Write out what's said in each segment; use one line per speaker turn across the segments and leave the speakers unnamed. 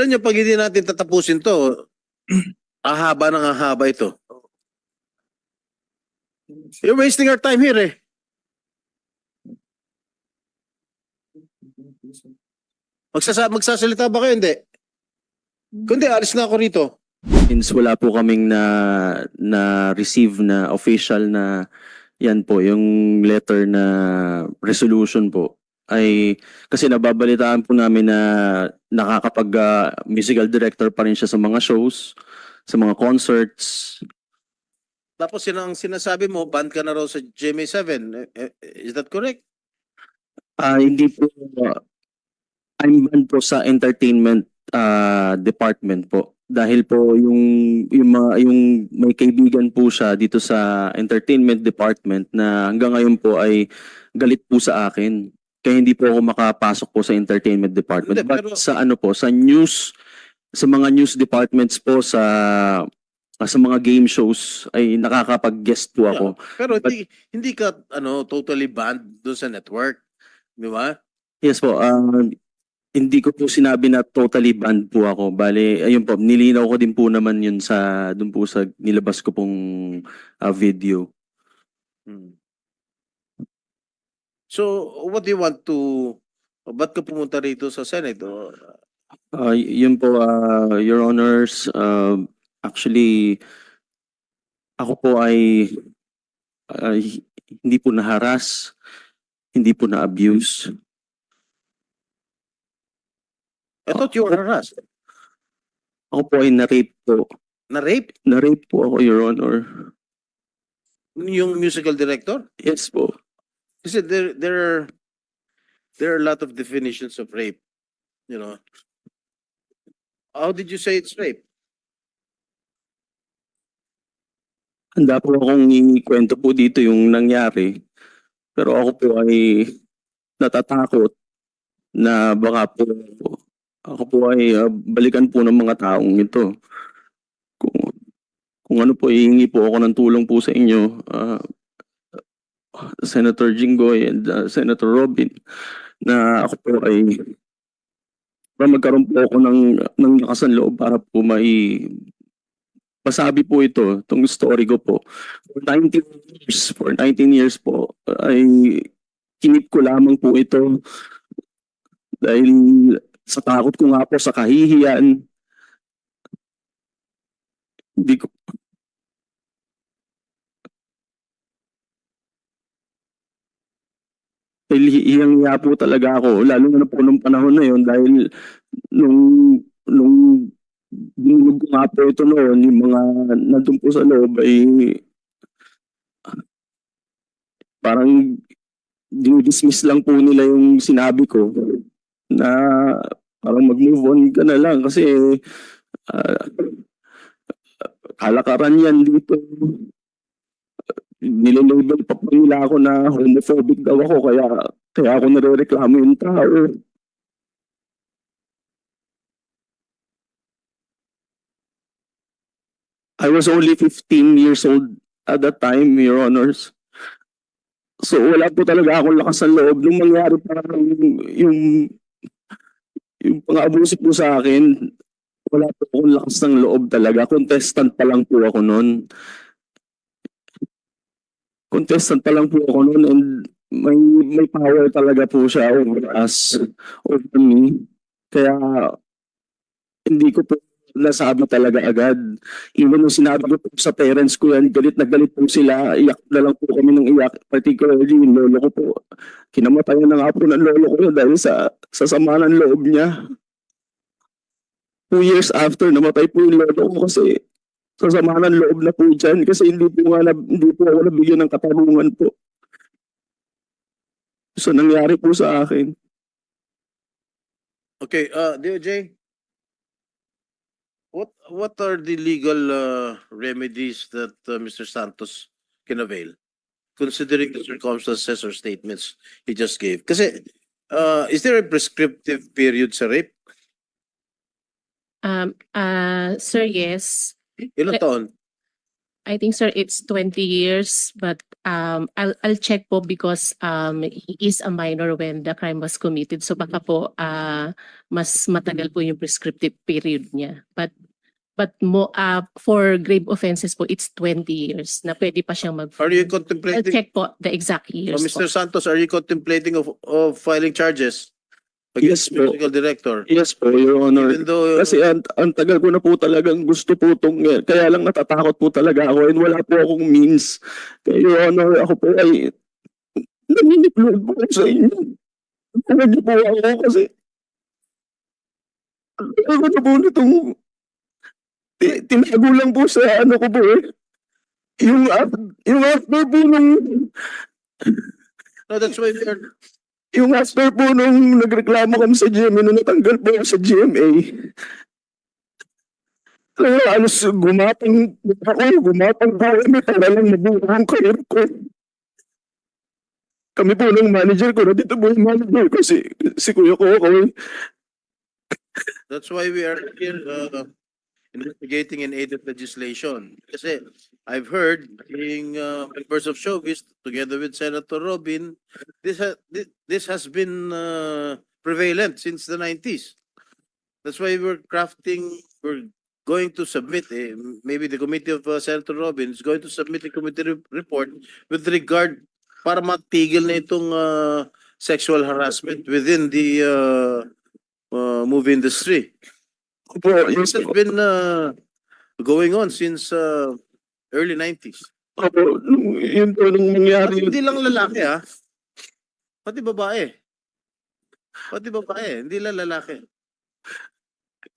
Alam niyo, pag hindi natin tatapusin to, ahaba ng ahaba ito. You're wasting our time here eh. Magsasa magsasalita ba kayo? Hindi. Kundi, alis na ako rito.
Since wala po kaming na na receive na official na yan po yung letter na resolution po ay kasi nababalitaan po namin na nakakapag ah, musical director pa rin siya sa mga shows, sa mga concerts.
Tapos yun ang sinasabi mo, banned ka na raw sa GMA7. Eh, eh, Is that correct?
Ah hindi po ah, I'm banned po sa entertainment ah, department po dahil po yung yung mga yung may kaibigan po siya dito sa entertainment department na hanggang ngayon po ay galit po sa akin kaya hindi po ako makapasok po sa entertainment department
Hindi,
but
pero-
sa ano po sa news sa mga news departments po sa sa mga game shows ay nakakapag-guest po ako
Pero hindi, hindi ka ano totally banned doon sa network. Di ba?
Yes po, ah, hindi ko po sinabi na totally banned po ako. Bale, ayun po, nilinaw ko din po naman yun sa, dun po sa nilabas ko pong ah, video.
Hmm. So, what do you want to... Ba't ka pumunta rito sa Senate? O,
y- yun po, ah, Your Honors, ah, actually, ako po ay, ay hindi po na-harass, hindi po na-abuse.
I thought you were harassed.
Ako po ay na-rape po.
Na-rape?
Na-rape po ako, Your Honor.
Yung musical director?
Yes po.
Kasi there, there are... There are a lot of definitions of rape. You know? How did you say it's rape?
Handa po akong ikwento po dito yung nangyari. Pero ako po ay natatakot na baka po ako po ay ah, balikan po ng mga taong ito. Kung, kung ano po, hihingi po ako ng tulong po sa inyo, ah, Senator Jinggoy and ah, Senator Robin, na ako po ay para magkaroon po ako ng, ng lakas ng loob para po mai masabi po ito, itong story ko po. For 19 years, for 19 years po, ay kinip ko lamang po ito dahil sa takot ko nga po sa kahihiyan. Hindi ko dahil hiyang po talaga ako, lalo na po nung panahon na yun dahil nung nung dinulog ko nga po ito noon, yung mga nandun po sa loob ay parang dinidismiss lang po nila yung sinabi ko na parang mag-move on ka na lang kasi ah, kalakaran yan dito. Nililabel pa po nila ako na homophobic daw ako kaya kaya ako nare-reklamo yung tao. I was only 15 years old at that time, Your Honors. So wala po talaga akong lakas ng loob. Nung mangyari parang yung yung pang-abuso po sa akin, wala po akong lakas ng loob talaga. Contestant pa lang po ako noon. Contestant pa lang po ako noon and may may power talaga po siya over us, over me. Kaya hindi ko po nasabi talaga agad. Even nung sinabi ko po sa parents ko yan, galit na galit po sila, iyak na lang po kami ng iyak, particularly yung lolo ko po. Kinamatayan na nga po ng lolo ko dahil sa, sa sama ng loob niya. Two years after, namatay po yung lolo ko kasi sa sama ng loob na po dyan kasi hindi po, nga hindi po ako nabigyan ng katarungan po. So nangyari po sa akin.
Okay, uh, DOJ? What what are the legal uh, remedies that uh, Mr. Santos can avail? Considering the circumstances or statements he just gave. Kasi, uh, is there a prescriptive period sa rape?
Um, uh, sir, yes.
Ilang
Eh,
taon?
I think sir it's twenty years but um I'll I'll check po because um he is a minor when the crime was committed so baka po ah mas matagal po yung prescriptive period niya. But but mo uh, for grave offenses po it's twenty years na pwede pa siyang mag
Are you
I'll
contemplating,
check po the exact
Oh,
years po.
Mr. Santos, are you contemplating of, of filing charges? Against
Yes, po.
musical director?
Yes po, Your Honor.
Even though,
Kasi ang, ang tagal ko na po talagang gusto po itong, kaya lang natatakot po talaga ako and wala po akong means. Kaya Your Honor, ako po ay naniniploid po sa inyo. Niyo po ako kasi ako na po nitong ti- tinago lang po sa ano ko po eh. Yung, af- yung after po nung
no, that's why we are,
yung after po nung nagreklamo kami sa GMA, nung natanggal po sa GMA, kaya alos gumapang ako, gumapang kami para lang mabuo ang career ko. Kami po ng manager ko, dito po yung manager ko, si, si Kuya ko, ako.
that's why we are here, uh, investigating in aid of legislation. Kasi I've heard being uh, members of showbiz together with Senator Robin, this ha- thi- this has been uh, prevalent since the nineties. That's why we're crafting, we're going to submit, eh, maybe the committee of uh, Senator Robin is going to submit a committee re- report with regard para matigil na itong uh, sexual harassment within the uh, uh, movie industry.
Po, yes
This has
po.
been uh, going on since uh, early 90s.
Opo, nung, yun po nung
At
nangyari yun.
hindi lang lalaki ha. Pati babae. Pati babae, hindi lang lalaki.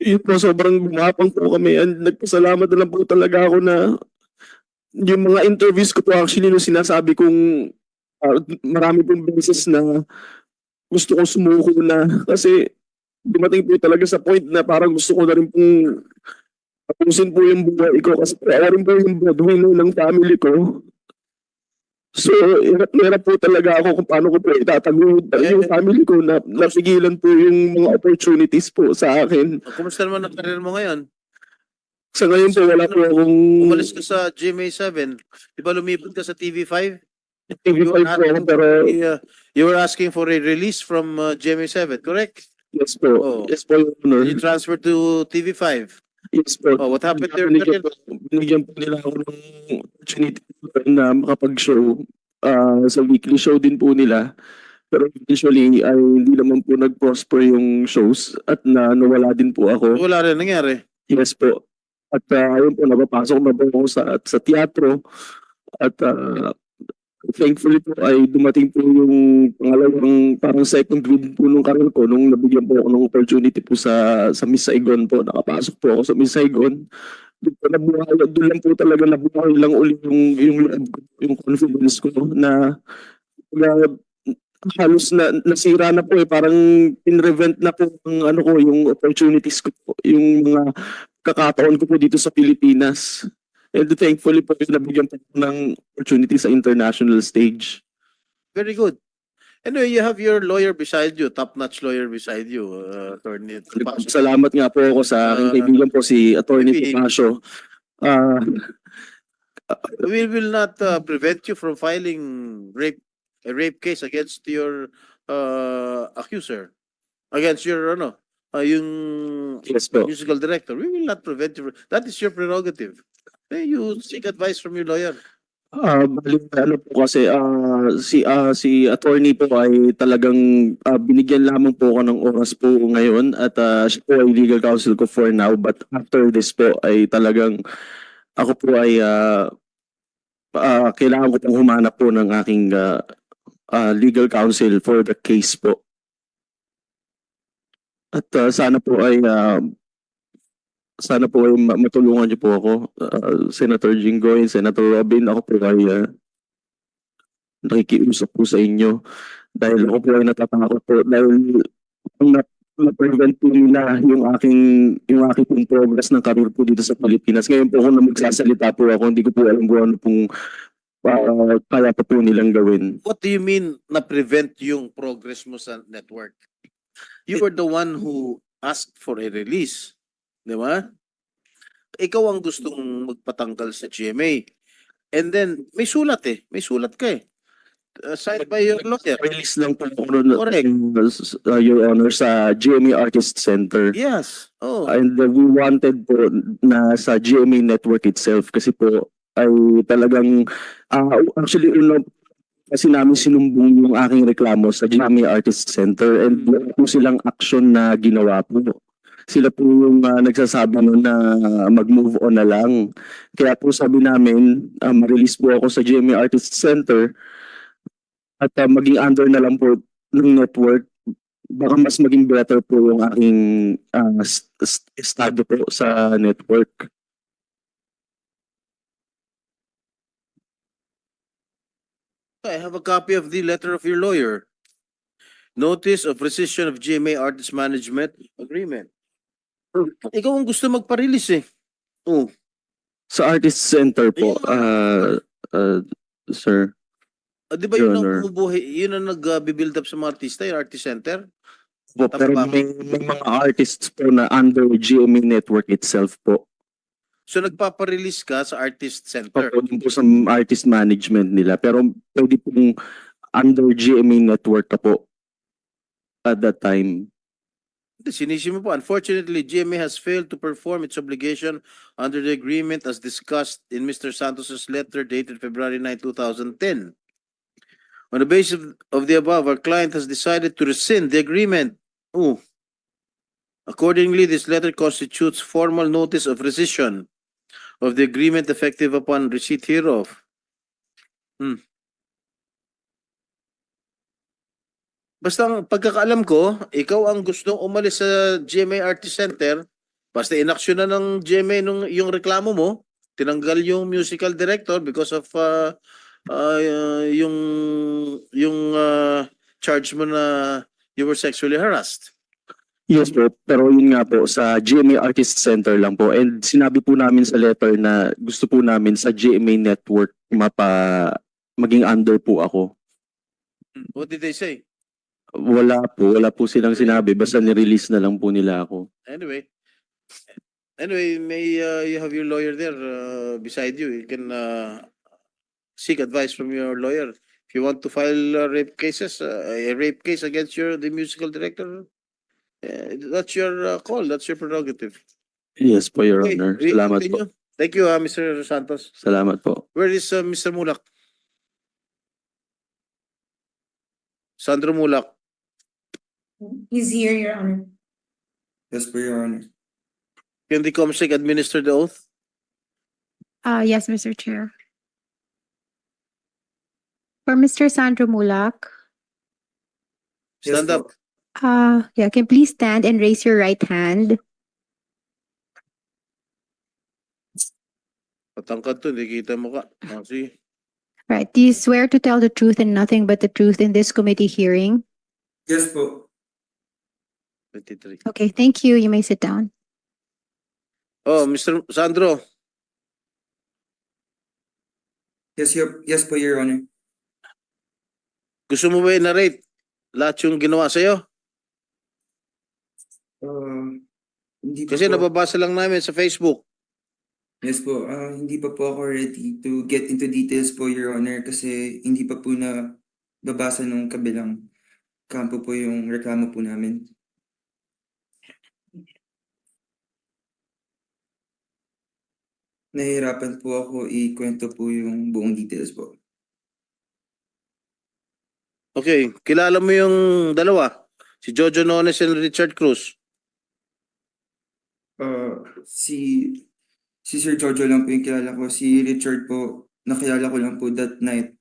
Yun po, sobrang gumapang po kami. And nagpasalamat na lang po talaga ako na yung mga interviews ko po actually nung sinasabi kong ah, marami pong beses na gusto kong sumuko na kasi dumating po talaga sa point na parang gusto ko na rin pong tapusin po yung buhay ko kasi ako rin po yung breadwinner ng family ko. So, hirap na hirap po talaga ako kung paano ko po itatago yung family ko na napigilan po yung mga opportunities po sa akin.
O, Kumusta naman ang karir mo ngayon?
Sa ngayon po, wala po akong
Umalis ka sa GMA7. Di ba lumipat ka sa TV5?
TV5 po pero
Uh, you were asking for a release from uh, GMA7, correct?
Yes po.
Oh.
Yes po, Your Honor.
You transferred to TV5.
Yes po.
Oh, what happened your
Binigyan po, binigyan po nila ako ng opportunity na makapag-show ah, sa weekly show din po nila. Pero usually ay hindi naman po nag-prosper yung shows at na nawala din po ako.
Wala rin nangyari.
Yes po. At uh, ayun po, napapasok na po ako sa, sa teatro. At ah, thankfully po ay dumating po yung pangalawang parang second win po nung karir ko nung nabigyan po ako ng opportunity po sa sa Miss Saigon po. Nakapasok po ako sa Miss Saigon. Doon po nabuhay, doon lang po talaga nabuhay lang uli yung, yung, yung confidence ko na, na halos na nasira na po eh parang in-revent na po ang ano ko yung opportunities ko po, yung mga kakataon ko po dito sa Pilipinas. And thankfully po nabigyan po ng opportunity sa international stage.
Very good. Anyway, you have your lawyer beside you, top-notch lawyer beside you, uh, Attorney. Tapasio.
Salamat nga po ako sa aking kaibigan po si Attorney
maybe-
Tomasio. Ah,
We will not uh, prevent you from filing rape, a rape case against your uh, accuser, against your, ano, uh, yung
yes
musical director. We will not prevent you. That is your prerogative. Eh, you seek advice from your lawyer.
Ah, bali ano po kasi ah, si ah, si attorney po ay talagang ah, binigyan lamang po ako ng oras po ngayon at ah, siya po ay legal counsel ko for now but after this po ay talagang ako po ay ah, ah, kailangan ko pong humanap po ng aking ah, ah, legal counsel for the case po. At ah, sana po ay ah, sana po ay ma- matulungan niyo po ako, uh, Senator Jinggoy, Senator Robin, ako po ay uh, nakikiusap po sa inyo dahil ako po ay natatakot po dahil na, na-prevent po nila yung aking yung aking pong progress ng career po dito sa Pilipinas. Ngayon po ako na magsasalita po ako, hindi ko po alam kung ano pong uh, kaya pa po nilang gawin.
What do you mean na prevent yung progress mo sa network? You were the one who asked for a release. Di ba? ikaw ang gustong magpatanggal sa GMA. And then, may sulat eh. May sulat ka eh. Uh, signed by your lawyer.
Release lang po
Correct.
uh, Your Honor, sa GMA Artist Center.
Yes. Oh.
And uh, we wanted po na sa GMA network itself kasi po ay talagang ah, actually uno kasi namin sinumbong yung aking reklamo sa GMA Artist Center and wala po silang action na ginawa po. Sila po yung ah, nagsasabi nun na mag-move on na lang. Kaya po sabi namin, ah, ma-release po ako sa GMA Artist Center at ah, maging under na lang po ng network baka mas maging better po yung aking s- estado po sa network.
I have a copy of the letter of your lawyer. Notice of rescission of GMA Artist Management Agreement. Ikaw ang gusto magpa-release eh. Oh,
Sa Artist Center po, ah ah, sir.
ah, di ba yun
Your
ang
Honor.
bumubuhay, yun ang nag-build up sa mga artista, yung artist center?
Po, pero
ba?
may, may mga artists po na under GMA network itself po.
So nagpapa-release ka sa artist center.
Dun po sa artist management nila. Pero pwede pong under GMA network ka po at that time.
Po. Unfortunately, GMA has failed to perform its obligation under the agreement as discussed in Mr. Santos's letter dated February 9, 2010. On the basis of, of the above, our client has decided to rescind the agreement. Oh. Accordingly, this letter constitutes formal notice of rescission of the agreement effective upon receipt hereof. Hmm. Basta ang pagkakaalam ko, ikaw ang gustong umalis sa GMA Artist Center, basta inaksyon na ng GMA nung yung reklamo mo, tinanggal yung musical director because of uh, uh, yung yung uh, charge mo na you were sexually harassed.
Yes po, pero yun nga po, sa GMA Artist Center lang po. And sinabi po namin sa letter na gusto po namin sa GMA network mapa maging under po ako.
What did they say?
Wala po, wala po silang sinabi. Basta nirelease na lang po nila ako.
Anyway, anyway, may uh, you have your lawyer there uh, beside you. You can uh, seek advice from your lawyer. If you want to file uh, rape cases, uh, a rape case against your the musical director, uh, that's your uh, call. That's your prerogative.
Yes po, Your
Okay,
Honor.
we
Salamat po.
continue. Thank you, uh, Mr. Santos.
Salamat po.
Where is uh, Mr. Mulak? Sandro Mulak.
He's here, Your Honor.
Yes, for your honor.
Can the COMSEC administer the oath?
Uh, yes, Mr. Chair. For Mr. Sandro Mulak,
Yes
Stand up.
po.
uh, yeah, can please stand and raise your right hand.
Patangkad to, hindi kita mo ka. Ah, sige.
Right, do you swear to tell the truth and nothing but the truth in this committee hearing?
Yes po.
23.
Okay, thank you. You may sit down.
Oh, Mr. Sandro,
Yes, your, yes po, your honor.
gusto mo ba i-narrate lahat yung ginawa sa'yo?
Uh, hindi pa
Kasi
po,
nababasa lang namin sa Facebook.
yes po, ah, hindi pa po ako ready to get into details po, your honor, kasi hindi pa po na babasa nung kabilang kampo po yung reklamo po namin. Nahihirapan po ako ikwento po yung buong details po.
Okay, kilala mo yung dalawa? Si Jojo Nones and Richard Cruz.
Uh, si si Sir Jojo lang po yung kilala ko. Si Richard po, nakilala ko lang po that night.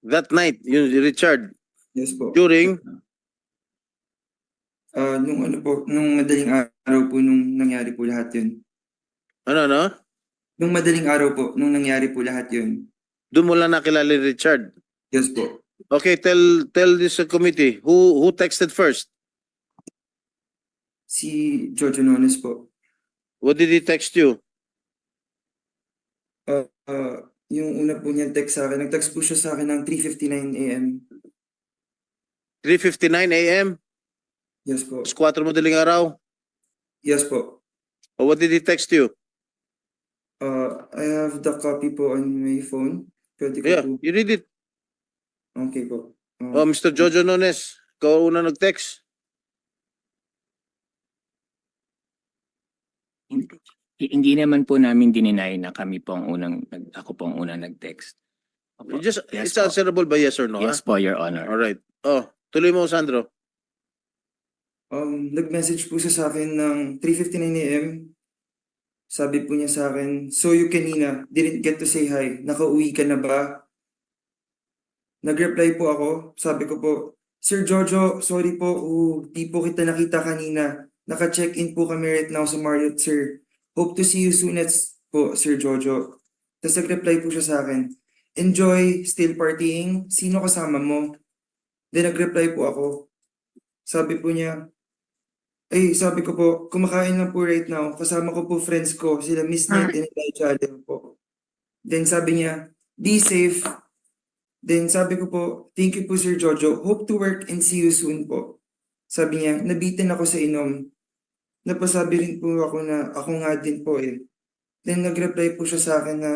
That night, yung Richard,
Yes po.
during,
Ah, nung ano po, nung madaling araw po nung nangyari po lahat yun.
ano, ano?
Nung madaling araw po, nung nangyari po lahat yun.
Doon mo lang nakilala ni Richard.
Yes po.
Okay, tell tell this committee, who who texted first?
Si Jojo Nones po.
What did he text you?
Ah, ah, yung una po niya text sa akin, nag-text po siya sa akin ng 3.59 a.m.
3.59 a.m.
Yes po.
Alas 4 madaling araw.
Yes po.
Or what did he text you?
Uh, I have the copy po on my phone. Pwede ko
Yeah,
po.
you read it.
Okay po. Uh,
Oh, Mr. Jojo Nones, ikaw una nag-text.
Hindi, hindi naman po namin dininay na kami po ang unang, nag- ako po ang unang nag-text. Opo.
You just,
Yes
it's
po.
answerable by yes or no,
Yes po, Your Honor.
All right. Oh, tuloy mo, Sandro.
Um, nag-message po siya sa akin ng 3.59 a.m. Sabi po niya sa akin, So you kanina, didn't get to say hi. Nakauwi ka na ba? Nag-reply po ako. Sabi ko po, Sir Jojo, sorry po. Oh, di po kita nakita kanina. Naka-check-in po kami right now sa Marriott, sir. Hope to see you soon at po, Sir Jojo. Tapos nag-reply po siya sa akin, Enjoy, still partying. Sino kasama mo? Then nag-reply po ako. Sabi po niya, ay, sabi ko po, kumakain lang po right now. Kasama ko po friends ko, sila Miss Nate and Elijah Allen po. Then sabi niya, be safe. Then sabi ko po, thank you po Sir Jojo. Hope to work and see you soon po. Sabi niya, nabitin ako sa inom. Napasabi rin po ako na ako nga din po eh. Then nag-reply po siya sa akin na,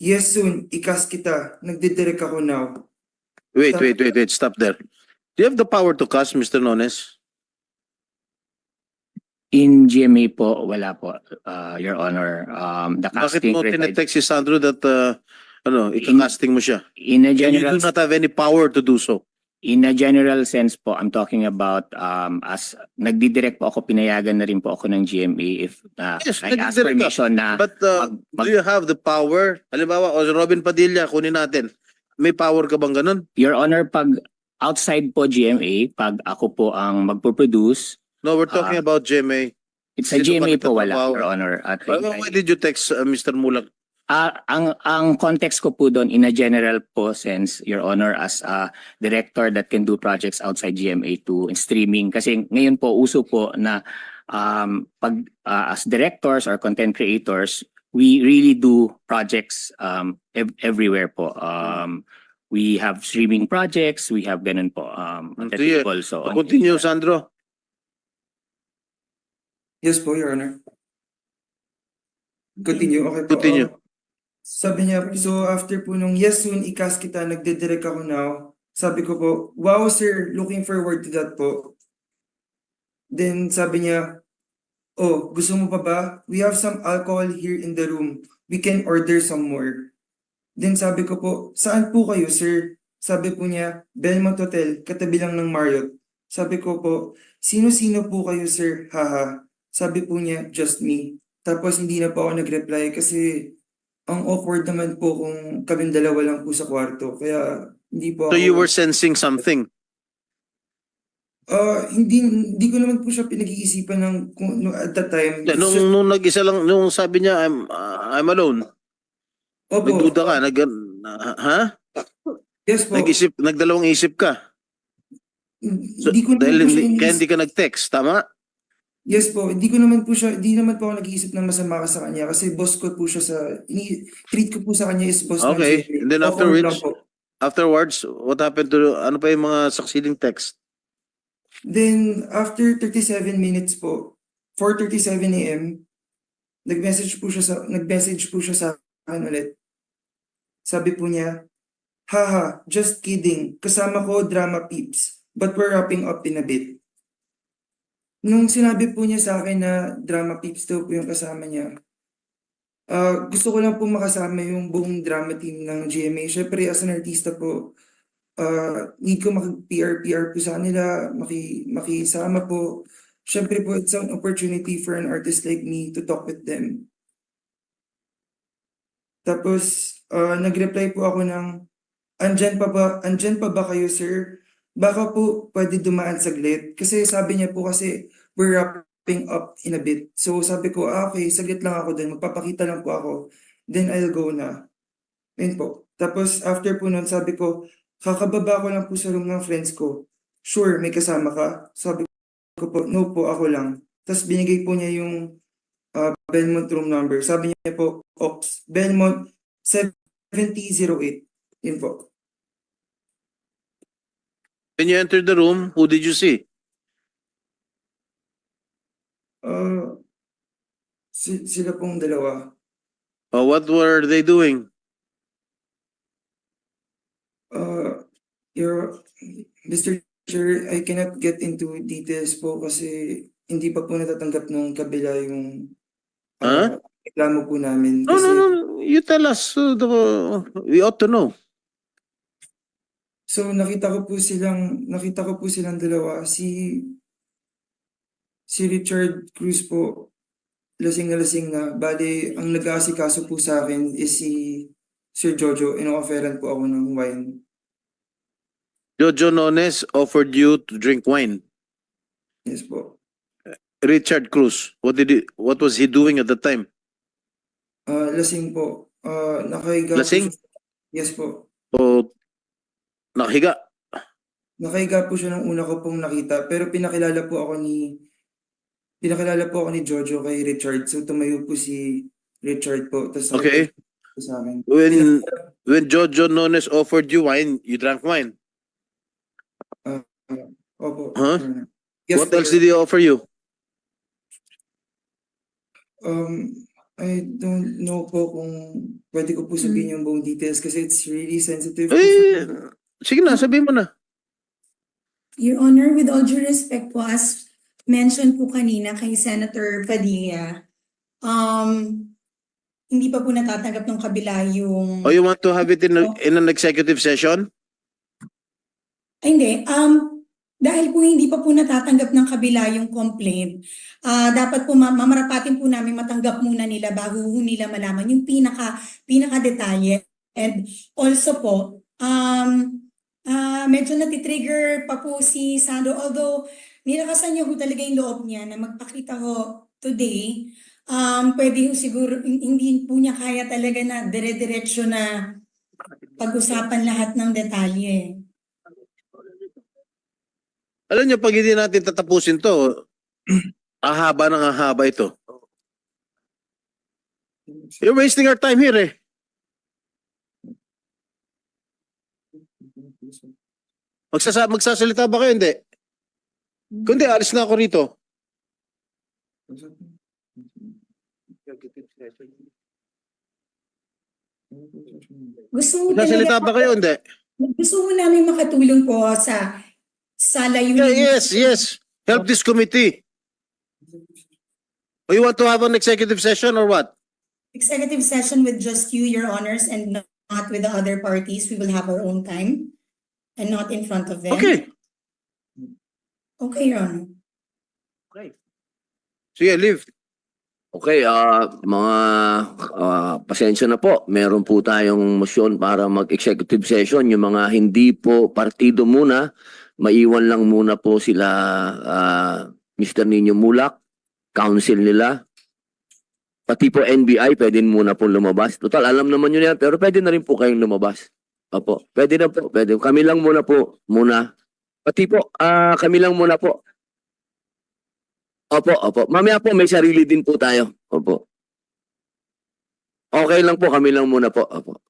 Yes soon, ikas kita. Nagdidirect ako now.
Wait, wait, wait, wait. Stop there. Do you have the power to cast, Mr. Nones?
In GMA po, wala po, uh, Your Honor. Um, the
Bakit
casting
mo tinetext si Sandro that, uh, ano, ika-casting mo siya?
in a
And you
general
do not have any power to do so.
In a general sense po, I'm talking about um as nagdidirect po ako, pinayagan na rin po ako ng GMA if uh,
Yes,
I ask
nagdidirect ka.
permission na
But, uh,
mag- mag-
do you have the power? Halimbawa, o si Robin Padilla, kunin natin. May power ka bang ganun?
Your Honor, pag outside po GMA, pag ako po ang magpo-produce,
No, we're talking
Ah.
about GMA.
it's sa
Sino ba
GMA po wala,
nagtatrabaho?
Your Honor. At
Why, why did you text uh, Mr. Mulak?
Ah, ang ang context ko po doon in a general po sense, Your Honor, as a director that can do projects outside GMA to streaming. Kasi ngayon po uso po na um, pag ah, as directors or content creators, we really do projects um, ev- everywhere po. Um, we have streaming projects, we have ganun po um, on the
Sige.
table. So, on-
Continue, Sandro.
Yes po, Your Honor. Continue, okay po.
Continue.
Uh, sabi niya, so after po nung yes soon, ikas kita, nagdidirect ako now. Sabi ko po, wow sir, looking forward to that po. Then sabi niya, oh, gusto mo pa ba? We have some alcohol here in the room. We can order some more. Then sabi ko po, saan po kayo sir? Sabi po niya, Belmont Hotel, katabi lang ng Marriott. Sabi ko po, sino-sino po kayo sir? Haha. Sabi po niya, just me. Tapos hindi na po ako nag-reply kasi ang awkward naman po kung kaming dalawa lang po sa kwarto. Kaya hindi po
So
ako...
you were sensing something.
Ah, hindi, hindi ko naman po siya pinag-iisipan ng kung, no, at that time.
Yeah, Nung, nung nag-isa lang, nung sabi niya, I'm, uh, I'm alone.
Opo.
Nagduda ka, nag, uh, ha?
Yes po.
Nag-isip, nagdalawang isip ka. So,
hindi ko naman
dahil hindi, kaya hindi ka nag-text, tama?
Yes po, hindi ko naman po siya, hindi naman po ako nag-iisip ng masama ka sa kanya kasi boss ko po siya sa, ini, treat ko po sa kanya is boss
Okay, and then
lang po.
Afterwards, what happened to, ano pa yung mga succeeding text?
Then, after 37 minutes po, 4.37 a.m., nag-message po siya sa, nag-message po siya sa akin ulit. Sabi po niya, Haha, just kidding. Kasama ko drama peeps, but we're wrapping up in a bit. Nung sinabi po niya sa akin na drama peeps daw po yung kasama niya, ah gusto ko lang po makasama yung buong drama team ng GMA. Syempre, as an artista po, uh, need ko maki-PR-PR po sa kanila, maki, makisama po. Siyempre po, it's an opportunity for an artist like me to talk with them. Tapos, uh, nag-reply po ako ng, andyan pa ba, andyan pa ba kayo sir? Baka po pwede dumaan saglit. Kasi sabi niya po kasi, we're wrapping up in a bit. So sabi ko, ah, okay, saglit lang ako dun, magpapakita lang po ako. Then I'll go na. Yun po. Tapos after po nun, sabi ko, kakababa ko lang po sa room ng friends ko. Sure, may kasama ka? Sabi ko po, no po, ako lang. Tapos binigay po niya yung uh, Belmont room number. Sabi niya po, Ops, Belmont 7008. Yun po.
When you entered the room, who did you see?
Ah, si- sila pong dalawa.
Uh, what were they doing?
Uh, your, Mr. Chair, I cannot get into details po kasi hindi pa po natatanggap ng kabila yung
Huh?
ah, reklamo po namin.
No,
Kasi,
no, no. You tell us. uh, the- we ought to know.
So nakita ko po silang, nakita ko po silang dalawa. Si, si Richard Cruz po, lasing na lasing na. Bali, ang nag-aasikaso po sa akin is si Sir Jojo. Ino-offeran po ako ng wine.
Jojo Nones offered you to drink wine.
Yes po.
Richard Cruz, what did he, what was he doing at the time?
Ah, lasing po. Ah, nakahiga po
Lasing?
siya- Yes po.
O nakahiga?
Nakahiga po siya nung una ko pong nakita. Pero pinakilala po ako ni pinakilala po ako ni Jojo kay Richard. So tumayo po si Richard po. Tapos
Okay.
po sa akin.
When when Jojo Nones offered you wine, you drank wine.
Opo.
Huh?
Yes,
what else did he offer you?
Um, I don't know po kung pwede ko po sabihin yung buong details kasi it's really sensitive. po
Eh, sige na, sabihin mo na.
Your Honor, with all due respect po, as mentioned po kanina kay Senator Padilla, um, hindi pa po natatanggap ng kabila yung...
Or you want to have it in, a- in an executive session?
Ay, hindi. Um, dahil po hindi pa po natatanggap ng kabila yung complaint, ah dapat po ma- mamarapatin po namin matanggap muna nila bago ho nila malaman yung pinaka pinaka detalye. And also po, um, ah medyo natitrigger pa po si Sandro. Although, nilakasan niya ho talaga yung loob niya na magpakita ho today. Um, pwede ho siguro, hin- hindi po niya kaya talaga na dire-diretso na pag-usapan lahat ng detalye.
Alam niyo, pag hindi natin tatapusin to, ahaba ng ahaba ito. You're wasting our time here eh. Magsasa magsasalita ba kayo? Hindi. Kundi, alis na ako rito.
Gusto mo
Magsasalita ba kayo? Hindi.
Gusto mo namin makatulong po sa sa layunin.
Yeah, yes, yes. Help this committee. Or you want to have an executive session or what?
Executive session with just you, your honors, and not with the other parties. We will have our own time and not in front of them.
Okay.
Okay, your honor.
Sige, leave.
Okay, ah mga ah, pasensya na po. Meron po tayong motion para mag-executive session. Yung mga hindi po partido muna, maiwan lang muna po sila ah, Mr. Nino Mulak, council nila. Pati po NBI, pwede muna po lumabas. Total, alam naman yun yan, pero pwede na rin po kayong lumabas. Opo, pwede na po, pwede. Kami lang muna po, muna. Pati po, ah kami lang muna po. Opo, opo. Mamaya po, may sarili din po tayo. Opo. Okay lang po, kami lang muna po. Opo.